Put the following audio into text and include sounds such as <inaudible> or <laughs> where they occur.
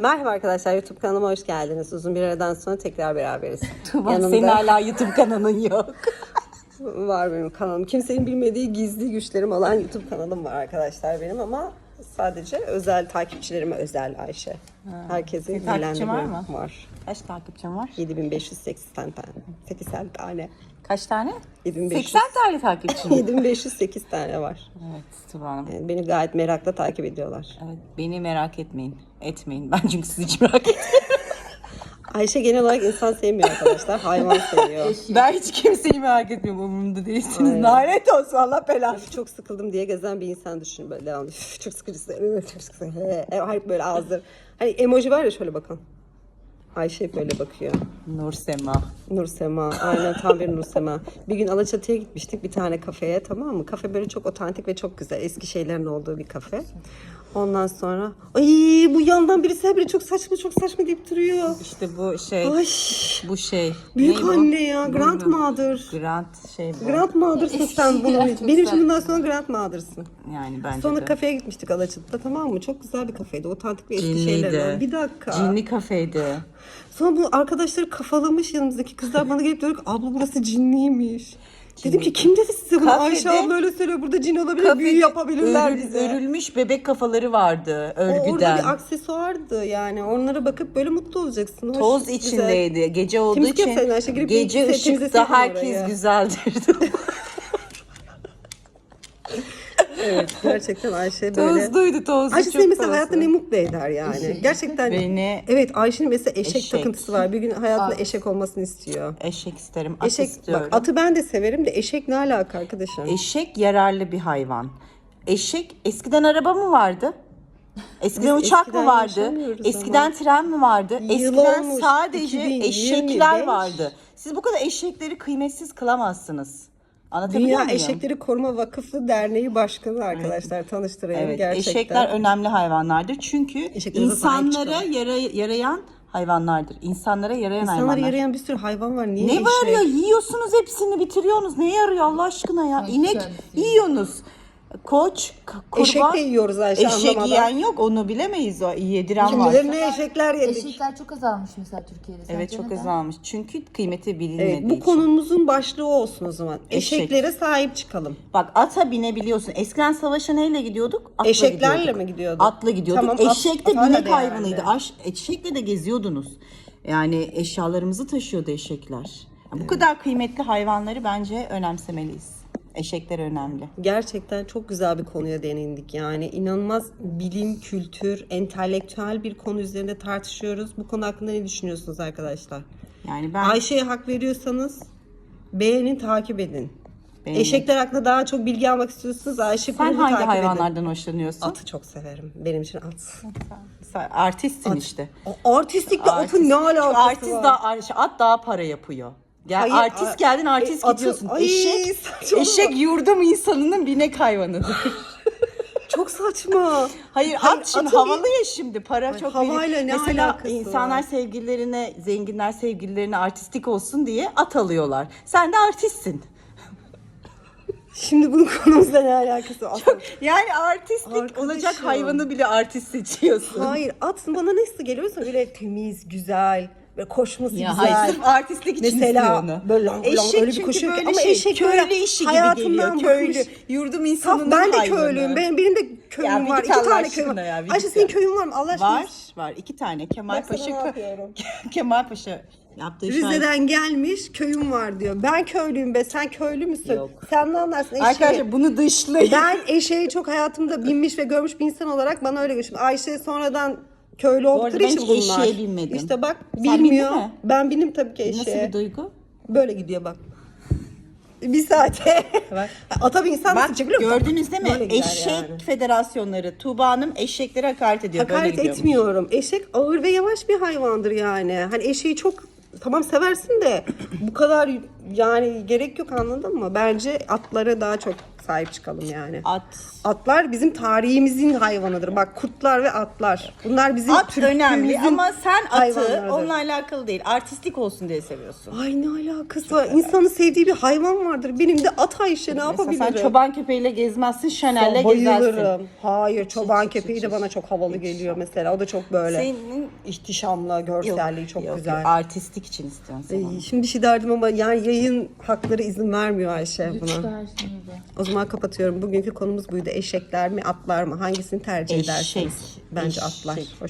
Merhaba arkadaşlar YouTube kanalıma hoş geldiniz. Uzun bir aradan sonra tekrar beraberiz. <laughs> Tuğba senin hala YouTube kanalın yok. <laughs> var benim kanalım. Kimsenin bilmediği gizli güçlerim olan YouTube kanalım var arkadaşlar benim ama sadece özel takipçilerime özel Ayşe. Herkesin Senin takipçin var mı? Var. Kaç takipçin var? 7580 tane. 80 tane. Kaç tane? 7500. 80 tane takipçim. 7508 tane var. evet Tuğba Hanım. Yani beni gayet merakla takip ediyorlar. Evet, beni merak etmeyin. Etmeyin. Ben çünkü sizi hiç merak etmiyorum. Ayşe genel olarak insan sevmiyor arkadaşlar. Hayvan seviyor. <laughs> ben hiç kimseyi merak etmiyorum. Umurumda değilsiniz. Lanet olsun Allah belanı. Üf, çok sıkıldım diye gezen bir insan düşün böyle devamlı. Üf, çok sıkıcı. üf, Çok sıkıcı. He. Hayır böyle ağızları. Hani emoji var ya şöyle bakın. Ayşe böyle bakıyor. Nur Sema. Nur Sema. Aynen tam bir Nur Sema. Bir gün Alaçatı'ya gitmiştik bir tane kafeye tamam mı? Kafe böyle çok otantik ve çok güzel. Eski şeylerin olduğu bir kafe. Ondan sonra ay bu yandan birisi her biri çok saçma çok saçma deyip duruyor. İşte bu şey. Ay Bu şey. büyük Ne bu? anne ya Grandmother. Grant şey bu. Grandmother'sın sen bunu. Benim için bundan sonra Grandmother'sın. Yani bence Sonra de. kafeye gitmiştik Alaçatı'da tamam mı? Çok güzel bir kafeydi. Otantik ve eski Cinliydi. şeyler var. Bir dakika. Cinli kafeydi. Sonra bu arkadaşları kafalamış yanımızdaki kızlar bana gelip diyor ki abla burası cinliymiş. Dedim ki kim dedi size bunu? Kafede- Ayşe abla öyle söylüyor. Burada cin olabilir, büyü yapabilirler Örül- bize. Örülmüş bebek kafaları vardı O orada örgüden. bir aksesuardı yani. Onlara bakıp böyle mutlu olacaksın. Hoş, Toz güzel. içindeydi. Gece olduğu Temizlik için yapsaydın Ayşe, girip bir gece ışıkta temizleseydin herkes orayı. güzeldir. <laughs> <laughs> Evet gerçekten Ayşe böyle. Tozluydu tozlu. Ayşe çok seni mesela hayatta ne mutlu eder yani. <laughs> Gerçekten. Beni Evet Ayşe'nin mesela eşek, Eşek. takıntısı var. Bir gün hayatında eşek olmasını istiyor. eşek isterim. At Eşek istiyorum. bak atı ben de severim de eşek ne alaka arkadaşım? Eşek yararlı bir hayvan. Eşek eskiden araba mı vardı? Eskiden Biz uçak eskiden mı vardı? yaşamıyoruz Eskiden ama. tren mi vardı? Yıl eskiden olmuş, sadece 2025. eşekler vardı. Siz bu kadar eşekleri kıymetsiz kılamazsınız. Anlatabiliyor Dünya muyum? Eşekleri Koruma Vakıfı Derneği Başkanı arkadaşlar tanıştırayım Evet, gerçekten. eşekler önemli hayvanlardır. Çünkü insanlara yara, yarayan hayvanlardır. İnsanlara yarayan İnsanlara hayvanlar. yarayan bir sürü hayvan var. Niye Ne eşek? var ya yiyorsunuz hepsini bitiriyorsunuz. Ne yarıyor Allah aşkına ya? İnek yiyorsunuz. Koç, kurban. Eşek de yiyoruz Ayşe Eşek anlamadan. yiyen yok onu bilemeyiz o yediren var. Kimilerine eşekler yedik. Eşekler çok azalmış mesela Türkiye'de. Sence Evet çok neden? azalmış. Çünkü kıymeti bilinmediği Evet, bu için. konumuzun başlığı o olsun o zaman. Eşek. Eşeklere sahip çıkalım. Bak ata binebiliyorsun. Eskiden savaşa neyle gidiyorduk? Atla Eşeklerle gidiyorduk. mi gidiyorduk? Atla gidiyorduk. Tamam, at- Eşek de at hala binek değerli. hayvanıydı. Aş, eşekle de geziyordunuz. Yani eşyalarımızı taşıyordu eşekler. Bu kadar kıymetli hayvanları bence önemsemeliyiz. Eşekler önemli. Gerçekten çok güzel bir konuya değindik yani. inanılmaz bilim, kültür, entelektüel bir konu üzerinde tartışıyoruz. Bu konu hakkında ne düşünüyorsunuz arkadaşlar? Yani ben Ayşe'ye hak veriyorsanız beğenin, takip edin. Beğenin. Eşekler hakkında daha çok bilgi almak istiyorsanız Ayşe sen hangi takip hayvanlardan hoşlanıyorsun? edin. Atı çok severim. Benim için at. Sen artistsin işte. O artistlikle atın ne alakası Artist var? daha at daha para yapıyor. Gel Hayır, artist a- geldin artist e, atı- gidiyorsun. Ay, eşek saçmalama. eşek yurdum insanının binek hayvanıdır. <laughs> Çok saçma. Hayır, Hayır, at şimdi atı havalı ya şimdi para çok havayla veriyor. ne Mesela alakası insanlar var? sevgililerine zenginler sevgililerine artistik olsun diye at alıyorlar. Sen de artistsin. Şimdi bunun konumuzla ne alakası var? Yani artistlik Arkadaşım. olacak hayvanı bile artist seçiyorsun. Hayır at bana nasıl geliyorsa böyle temiz, güzel, böyle koşması Ya güzel. hayır sırf artistlik için Mesela onu. böyle lang eşek öyle bir koşuyor ki- ama şey, eşek köylü işi gibi geliyor. Köylü, yurdum insanının ben de hayvanı. köylüyüm. Ben, benim de köyüm Ya var. İki tane köyüm var. ya, Ayşe senin köyün var mı? Allah aşkına. Var var iki tane Kemal Paşa. <laughs> Kemal Paşa yaptığı. Rize'den gelmiş köyüm var diyor. Ben köylüyüm be sen köylü müsün? Yok. Sen ne anlarsın eşeği? Arkadaşlar bunu dışlayın. Ben eşeği çok hayatımda binmiş ve görmüş bir insan olarak bana öyle geçti. Ayşe sonradan köylü arada oldukları ben için bunlar. eşeğe binmedim. İşte bak Sen bilmiyor. bindin mi? Ben bindim tabii ki Nasıl eşeğe. bir duygu? Böyle gidiyor bak. Bir saate. <laughs> Ata bir insan nasıl Bak çekiyor musun? gördünüz değil mi? Böyle gider Eşek yani. federasyonları Tuğba Hanım eşeklere hakaret ediyor. Böyle Hakaret gidiyormuş. etmiyorum. Eşek ağır ve yavaş bir hayvandır yani. Hani eşeği çok tamam seversin de bu kadar yani gerek yok anladın mı? Bence atlara daha çok sahip çıkalım yani. At. Atlar bizim tarihimizin hayvanıdır. Bak kurtlar ve atlar. Bunlar bizim At önemli ama sen atı onunla alakalı değil. Artistik olsun diye seviyorsun. Ay ne alakası var? İnsanın sevdiği bir hayvan vardır. Benim de at Ayşe ne Mesela yapabilirim? sen çoban köpeğiyle gezmezsin, Chanel'le gezersin. Hayır çoban köpeği de bana çok havalı geliyor mesela. O da çok böyle Senin ihtişamlı, görselliği çok yok, güzel. yok, artistik için istiyorsun sen. Ay, Şimdi bir şey derdim ama yani yayın hakları izin vermiyor Ayşe buna. Çıkarsın bir de. O zaman kapatıyorum. Bugünkü konumuz buydu. Eşekler mi, atlar mı? Hangisini tercih Eşek. edersiniz? Bence atlar. Eşek. Hoşça